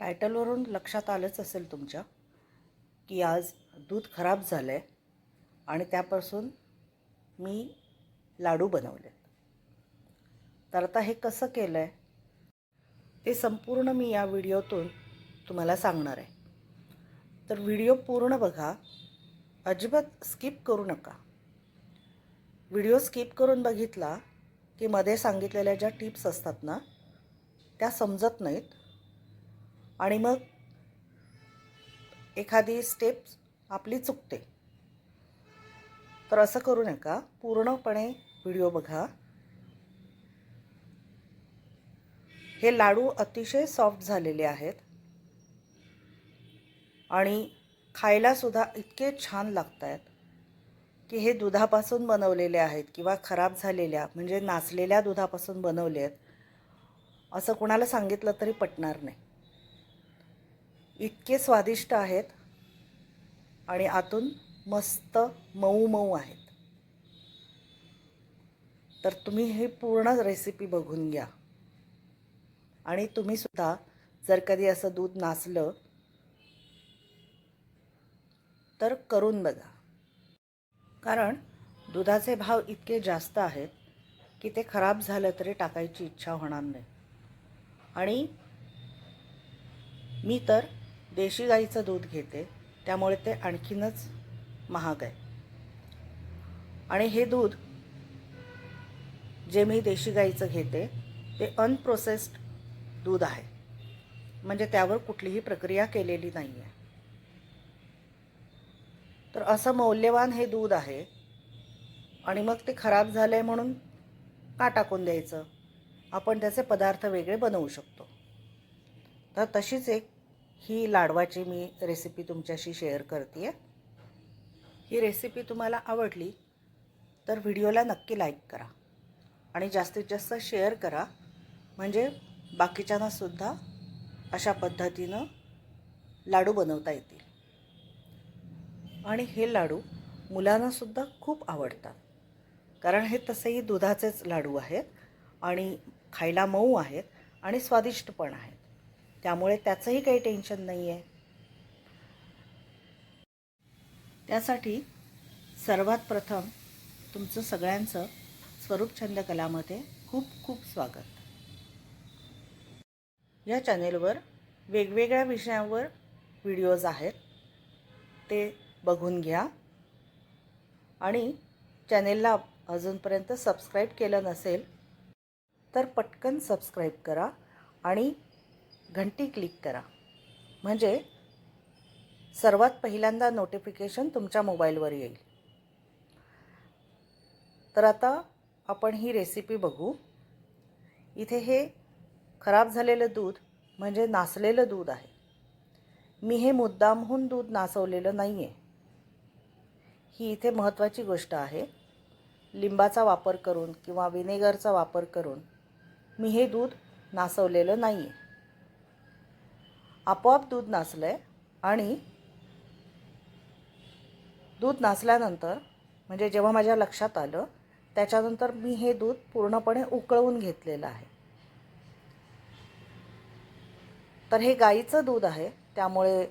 टायटलवरून लक्षात आलंच असेल तुमच्या की आज दूध खराब झालं आहे आणि त्यापासून मी लाडू बनवले तर आता हे कसं केलं आहे ते संपूर्ण मी या व्हिडिओतून तुम्हाला सांगणार आहे. तर व्हिडिओ पूर्ण बघा. अजिबात स्किप करू नका. व्हिडिओ स्किप करून बघितला की मध्ये सांगितलेल्या ज्या टिप्स असतात ना त्या समजत नाहीत. आणि मग एखादी स्टेप आपली चुकते. तर असं करू नका. पूर्णपणे व्हिडिओ बघा. हे लाडू अतिशय सॉफ्ट झालेले आहेत. आणि खायलासुद्धा इतके छान लागत आहेत की हे दुधापासून बनवलेले आहेत किंवा खराब झालेल्या म्हणजे नाचलेल्या दुधापासून बनवले आहेत असं कोणाला सांगितलं तरी पटणार नाही. इतके स्वादिष्ट आहेत आणि आतून मस्त मऊ मऊ आहेत. तर तुम्ही हे पूर्ण रेसिपी बघून घ्या. आणि तुम्हीसुद्धा जर कधी असं दूध नाचलं तर करून बघा. कारण दुधाचे भाव इतके जास्त आहेत की ते खराब झालं तरी टाकायची इच्छा होणार नाही. आणि मी तर देशी गाईचं दूध घेते त्यामुळे ते आणखीनच महाग आहे. आणि हे दूध जे मी देशी गाईचं घेते ते अनप्रोसेस्ड दूध आहे. म्हणजे त्यावर कुठलीही प्रक्रिया केलेली नाही आहे तर असं मौल्यवान हे दूध आहे. आणि मग ते खराब झालं आहे म्हणून का टाकून द्यायचं? आपण त्याचे पदार्थ वेगळे बनवू शकतो. तर तशीच एक ही लाडवाची मी रेसिपी तुमच्याशी शेअर करते आहे ही रेसिपी तुम्हाला आवडली तर व्हिडिओला नक्की लाईक करा. आणि जास्तीत जास्त शेअर करा. म्हणजे बाकीच्यांनासुद्धा अशा पद्धतीनं लाडू बनवता येतील. आणि हे लाडू मुलांनासुद्धा खूप आवडतात. कारण हे तसेही दुधाचेच लाडू आहेत आणि खायला मऊ आहेत आणि स्वादिष्ट पण आहेत. त्यामुळे त्याचंही काही टेन्शन नाही आहे त्यासाठी सर्वात प्रथम तुमचं सगळ्यांचं स्वरूप छंद कलामध्ये खूप खूप स्वागत. या चॅनेलवर वेगवेगळ्या विषयांवर व्हिडिओज आहेत. ते बघून घ्या. आणि चॅनेलला अजूनपर्यंत सबस्क्राईब केलं नसेल तर पटकन सबस्क्राईब करा आणि घंटी क्लिक करा. म्हणजे सर्वात पहिल्यांदा नोटिफिकेशन तुमच्या मोबाईलवर येईल. तर आता आपण ही रेसिपी बघू. इथे हे खराब झालेलं दूध म्हणजे नासलेलं दूध आहे. मी हे मुद्दामहून दूध नासवलेलं नाही आहे ही इथे महत्त्वाची गोष्ट आहे. लिंबाचा वापर करून किंवा विनेगरचा वापर करून मी हे दूध नासवलेलं नाही आहे आपोआप दूध नासलं आहे आणि दूध नासल्यानंतर म्हणजे जेव्हा माझ्या लक्षात आलं त्याच्यानंतर मी हे दूध पूर्णपणे उकळवून घेतलेलं आहे. तर हे गाईचं दूध आहे त्यामुळे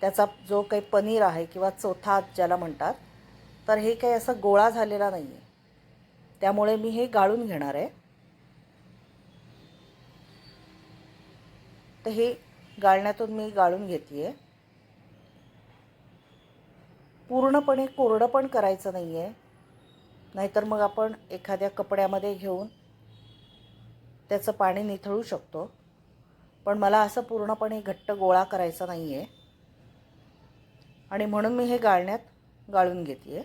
त्याचा जो काही पनीर आहे किंवा चोथा ज्याला म्हणतात तर हे काही असं गोळा झालेला नाही आहे त्यामुळे मी हे गाळून घेणार आहे. तर हे गाळण्यातून मी गाळून घेते आहे पूर्णपणे कोरडं पण करायचं नाही आहे नाहीतर मग आपण एखाद्या कपड्यामध्ये घेऊन त्याचं पाणी निथळू शकतो. पण मला असं पूर्णपणे घट्ट गोळा करायचा नाही आहे आणि म्हणून मी हे गाळण्यात गाळून घेते आहे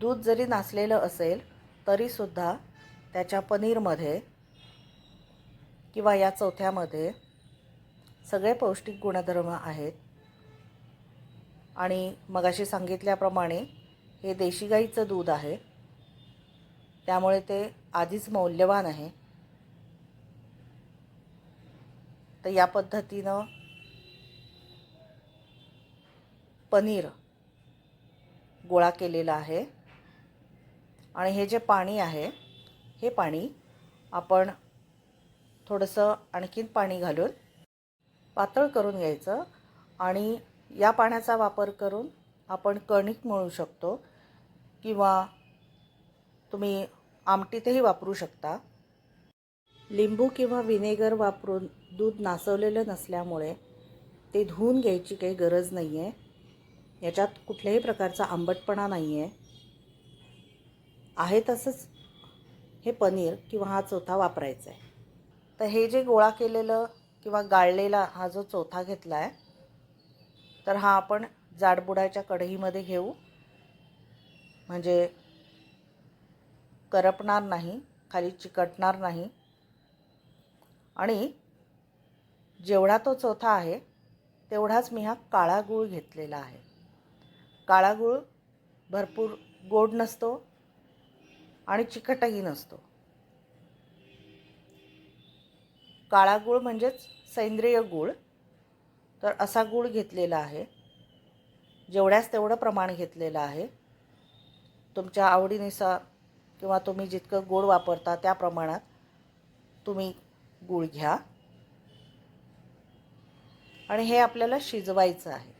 दूध जरी नासलेलं असेल तरीसुद्धा त्याच्या पनीरमध्ये किंवा या चौथ्यामध्ये सगळे पौष्टिक गुणधर्म आहेत. आणि मगाशी सांगितल्याप्रमाणे हे देशी गाईचं दूध आहे. त्यामुळे ते आधीच मौल्यवान आहे. तर या पद्धतीनं पनीर गोळा केलेला आहे. आणि हे जे पाणी आहे हे पाणी आपण थोडंसं आणखीन पाणी घालून पातळ करून घ्यायचं आणि या पाण्याचा वापर करून आपण कणिक मळू शकतो किंवा तुम्ही आमटीतही वापरू शकता. लिंबू किंवा विनेगर वापरून दूध नासवलेलं नसल्यामुळे ते धुवून घ्यायची काही गरज नाही आहे याच्यात कुठल्याही प्रकारचा आंबटपणा नाही आहे आहे तसंच हे पनीर किंवा हा चोथा वापरायचा आहे तर हे जे गोळा केलेलं किंवा गाळलेला हा जो चोथा घेतला आहे तर हा आपण जाडबुडाच्या कढईमध्ये घेऊ. म्हणजे करपणार नाही खाली चिकटणार नाही. आणि जेवढा तो चोथा आहे तेवढाच मी हा काळा गूळ घेतलेला आहे. काळा गूळ भरपूर गोड नसतो आणि चिकटही नसतो. काळा गूळ म्हणजेच सेंद्रिय गूळ. तर असा गूळ घेतलेला आहे. जेवढ्याच तेवढं प्रमाण घेतलेलं आहे. तुमच्या आवडीनुसार किंवा तुम्ही जितकं गोड वापरता त्या प्रमाणात तुम्ही गूळ घ्या. आणि हे आपल्याला शिजवायचं आहे.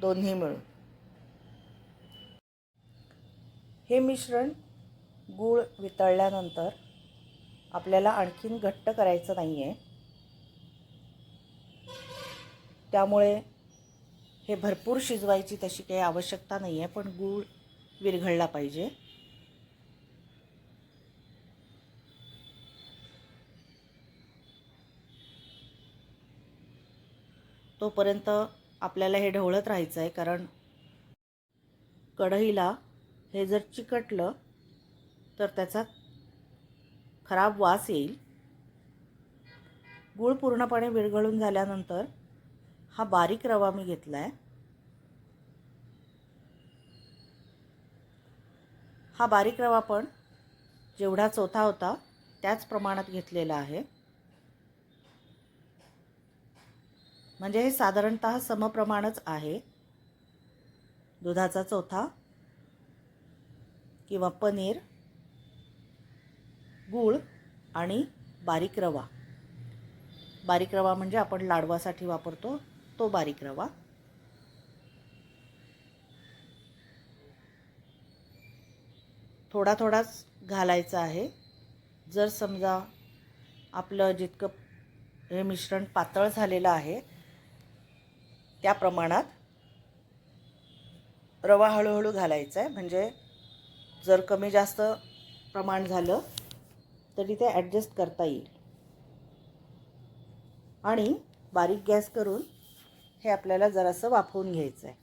दोन्ही मिळून. हे मिश्रण गूळ वितळल्यानंतर आपल्याला आणखीन घट्ट करायचं नाही आहे त्यामुळे हे भरपूर शिजवायची तशी काही आवश्यकता नाही आहे पण गूळ विरघळला पाहिजे. तोपर्यंत आपल्याला हे ढवळत राहायचं आहे कारण कढईला हे जर चिकटलं तर त्याचा खराब वास येईल. गूळ पूर्णपणे विरघळून झाल्यानंतर हा बारीक रवा मी घेतला आहे हा बारीक रवा पण जेवढा चोथा होता त्याच प्रमाणात घेतलेला आहे. म्हणजे हे साधारणत समप्रमाणच आहे. दुधाचा चौथा किंवा पनीर गूळ आणि बारीक रवा. बारीक रवा म्हणजे आपण लाडवासाठी वापरतो तो बारीक रवा. थोडा थोडाच घालायचा आहे. जर समजा आपलं जितकं हे मिश्रण पातळ झालेलं आहे त्या प्रमाणात रवा हळूहळू घालायचा आहे. म्हणजे जर कमी जास्त प्रमाण झालं तरी ते ॲडजस्ट करता येईल. आणि बारीक गॅस करून हे आपल्याला जरासं वाफवून घ्यायचं आहे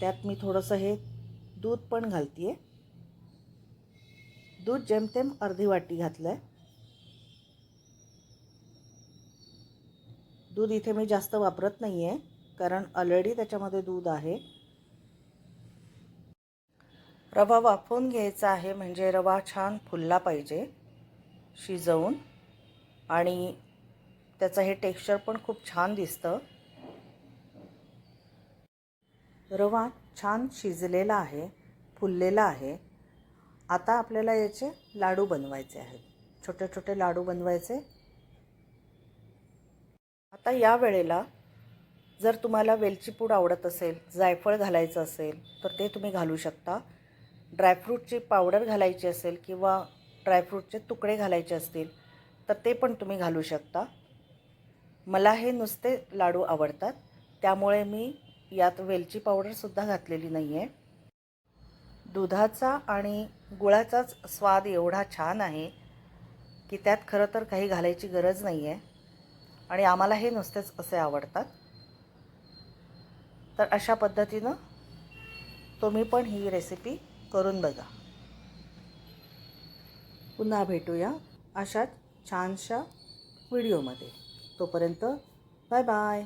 त्यात मी थोडंसं हे दूध पण घालते आहे दूध जेमतेम अर्धी वाटी घातलं आहे दूध इथे मी जास्त वापरत नाही आहे कारण ऑलरेडी त्याच्यामध्ये दूध आहे. रवा वाफवून घ्यायचा आहे म्हणजे रवा छान फुलला पाहिजे शिजवून. आणि त्याचं हे टेक्स्चर पण खूप छान दिसतं. रवा छान शिजलेला आहे फुललेला आहे. आता आपल्याला याचे लाडू बनवायचे आहेत. छोटे छोटे लाडू बनवायचे. आता या वेळेला जर तुम्हाला वेलची पूड आवडत असेल जायफळ घालायचं असेल तर ते तुम्ही घालू शकता. ड्रायफ्रूटची पावडर घालायची असेल किंवा ड्रायफ्रूटचे तुकडे घालायचे असतील तर ते पण तुम्ही घालू शकता. मला हे नुसते लाडू आवडतात त्यामुळे मी यात वेलची पावडरसुद्धा घातलेली नाही आहे दुधाचा आणि गुळाचाच स्वाद एवढा छान आहे की त्यात खरं तर काही घालायची गरज नाही आहे आणि आम्हाला हे नुसतेच असे आवडतात. तर अशा पद्धतीनं तुम्ही पण ही रेसिपी करून बघा. पुन्हा भेटूया अशाच छानशा व्हिडिओमध्ये तोपर्यंत बाय बाय